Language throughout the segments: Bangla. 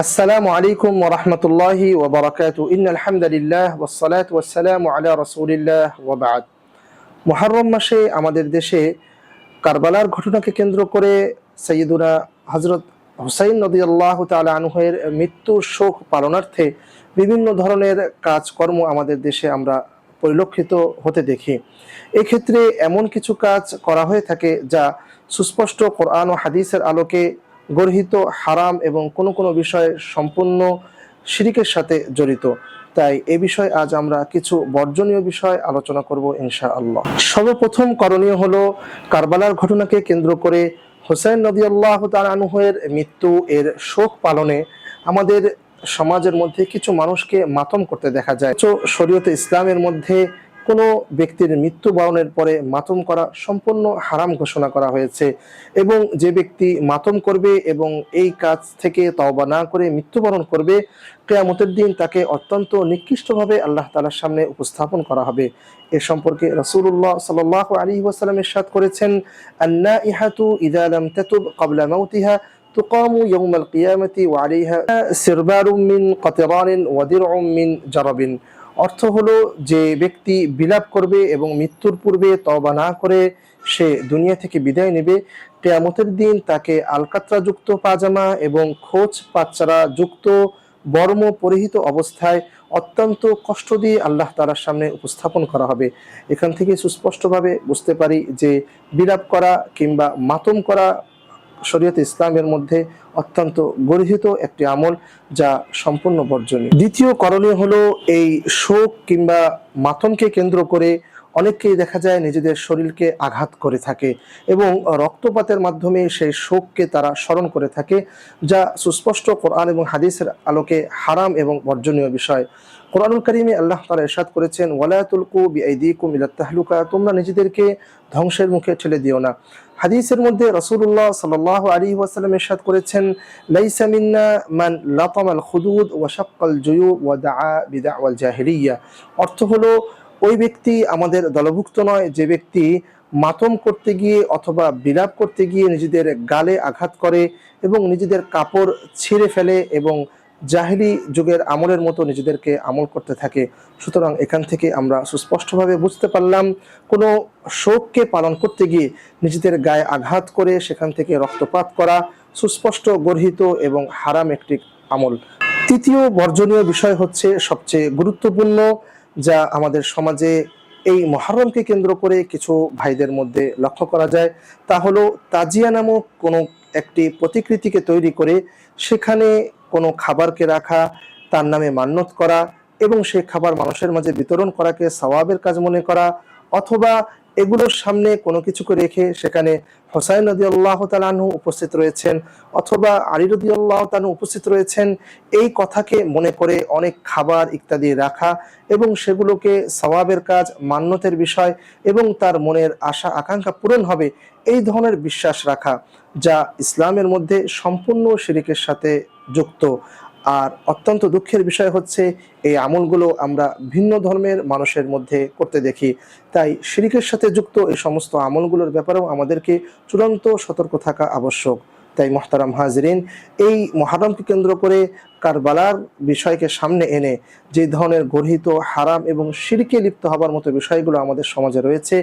আসসালামু আলাইকুম ওরহমতুল্লাহি ওবরাকাত ইন আলহামদুলিল্লাহ ওসালাত ওয়াসালাম আলা রসুলিল্লাহ ওবাদ মোহরম মাসে আমাদের দেশে কারবালার ঘটনাকে কেন্দ্র করে সৈয়দুনা হযরত হুসাইন নদী আল্লাহ তালা মৃত্যুর শোক পালনার্থে বিভিন্ন ধরনের কাজকর্ম আমাদের দেশে আমরা পরিলক্ষিত হতে দেখি। এক্ষেত্রে এমন কিছু কাজ করা হয়ে থাকে যা সুস্পষ্ট কোরআন ও হাদিসের আলোকে গর্হিত, হারাম এবং কোনো কোনো বিষয় সম্পূর্ণ শিরিকের সাথে জড়িত। তাই এ বিষয়ে আজ আমরা কিছু বর্জনীয় বিষয় আলোচনা করব ইনশা আল্লাহ সর্বপ্রথম করণীয় হলো, কারবালার ঘটনাকে কেন্দ্র করে হোসেন নদী আল্লাহ আনুহের মৃত্যু এর শোক পালনে আমাদের সমাজের মধ্যে কিছু মানুষকে মাতম করতে দেখা যায়। তো শরীয়তে ইসলামের মধ্যে কোনো ব্যক্তির মৃত্যুবরণের পরে মাতম করা সম্পূর্ণ হারাম ঘোষণা করা হয়েছে এবং যে ব্যক্তি মাতম করবে এবং এই কাজ থেকে তওবা না করে মৃত্যুবরণ করবে কেয়ামতের দিন তাকে অত্যন্ত নিকৃষ্টভাবে আল্লাহ তালার সামনে উপস্থাপন করা হবে এ সম্পর্কে রসুল্লাহ সাল আলী ওয়াসাল্লাম ইরশাদ করেছেন আন্না ইহাতু ইদালাম তেতুব কবলা মাউতিহা تقام يوم القيامة وعليها سربال من قطران ودرع من جرب অর্থ হলো যে ব্যক্তি বিলাপ করবে এবং মৃত্যুর পূর্বে তবা না করে সে দুনিয়া থেকে বিদায় নেবে, কেয়ামতের দিন তাকে আলকাত্রাযুক্ত পাজামা এবং খোঁজ পাচ্চারা যুক্ত বর্ম পরিহিত অবস্থায় অত্যন্ত কষ্ট দিয়ে আল্লাহ তালার সামনে উপস্থাপন করা হবে। এখান থেকে সুস্পষ্টভাবে বুঝতে পারি যে বিলাপ করা কিংবা মাতম করা শরীয়ত ইসলামের মধ্যে অত্যন্ত গর্হিত একটি আমল যা সম্পূর্ণ বর্জনীয়। দ্বিতীয় করণীয় হলো এই শোক কিংবা মাতমকে কেন্দ্র করে অনেককেই দেখা যায় নিজেদের শরীরকে আঘাত করে থাকে এবং রক্তপাতের মাধ্যমে সেই শোককে তারা স্মরণ করে থাকে, যা সুস্পষ্ট কোরআন এবং হাদিসের আলোকে হারাম এবং বর্জনীয় বিষয়। কোরআনুল করিমে আল্লাহ তালা এরশাদ করেছেন ওয়ালাতুলকু বিআইদিকুম ইলাত তাহলুকা তোমরা নিজেদেরকে ধ্বংসের মুখে ঠেলে দিও না। হাদিসের মধ্যে রসুল্লাহ সাল আলী ওয়াসাল্লাম এরশাদ করেছেন, লাইসা মান লাতাম আল খুদুদ ওয়া শাক্কাল জুয়ু ওয়া দাআ বিদাওয়াল জাহিলিয়া অর্থ হলো ওই ব্যক্তি আমাদের দলভুক্ত নয়, যে ব্যক্তি মাতম করতে গিয়ে অথবা বিলাপ করতে গিয়ে নিজেদের গালে আঘাত করে এবং নিজেদের কাপড় ছিঁড়ে ফেলে এবং জাহিলি যুগের আমলের মতো নিজেদেরকে আমল করতে থাকে। সুতরাং এখান থেকে আমরা সুস্পষ্টভাবে বুঝতে পারলাম, কোনো শোককে পালন করতে গিয়ে নিজেদের গায়ে আঘাত করে সেখান থেকে রক্তপাত করা সুস্পষ্ট, গর্হিত এবং হারাম একটি আমল। তৃতীয় বর্জনীয় বিষয় হচ্ছে সবচেয়ে গুরুত্বপূর্ণ যা আমাদের সমাজে এই মহারমকে কেন্দ্র করে কিছু ভাইদের মধ্যে লক্ষ্য করা যায়, তা হলো তাজিয়া নামক কোনো একটি প্রতিকৃতিকে তৈরি করে সেখানে কোনো খাবারকে রাখা, তার নামে মান্যত করা এবং সেই খাবার মানুষের মাঝে বিতরণ করাকে সওয়াবের কাজ মনে করা অথবা এগুলোর সামনে কোনো কিছুকে রেখে সেখানে হোসাইন নদী আল্লাহ তালাহু উপস্থিত রয়েছেন অথবা আলী রদি আল্লাহ তালু উপস্থিত রয়েছেন, এই কথাকে মনে করে অনেক খাবার ইত্যাদি রাখা এবং সেগুলোকে সওয়াবের কাজ, মান্যতের বিষয় এবং তার মনের আশা, আকাঙ্ক্ষা পূরণ হবে, এই ধরনের বিশ্বাস রাখা যা ইসলামের মধ্যে সম্পূর্ণ শিরিকের সাথে যুক্ত। আর অত্যন্ত দুঃখের বিষয় হচ্ছে, এই আমলগুলো আমরা ভিন্ন ধর্মের মানুষের মধ্যে করতে দেখি। তাই শিরিকের সাথে যুক্ত এই সমস্ত আমলগুলোর ব্যাপারেও আমাদেরকে চূড়ান্ত সতর্ক থাকা আবশ্যক। তাই মোহতারাম হাজরিন, এই মহারমকে কেন্দ্র করে কারবালার বিষয়কে সামনে এনে যে ধরনের গর্হিত, হারাম এবং শিরকে লিপ্ত হবার মতো বিষয়গুলো আমাদের সমাজে রয়েছে,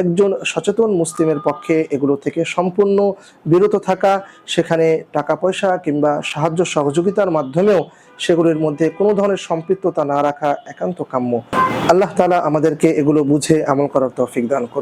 একজন সচেতন মুসলিমের পক্ষে এগুলো থেকে সম্পূর্ণ বিরত থাকা, সেখানে টাকা পয়সা কিংবা সাহায্য সহযোগিতার মাধ্যমেও সেগুলোর মধ্যে কোনো ধরনের সম্পৃক্ততা না রাখা একান্ত কাম্য। আল্লাহ তালা আমাদেরকে এগুলো বুঝে আমল করার তৌফিক দান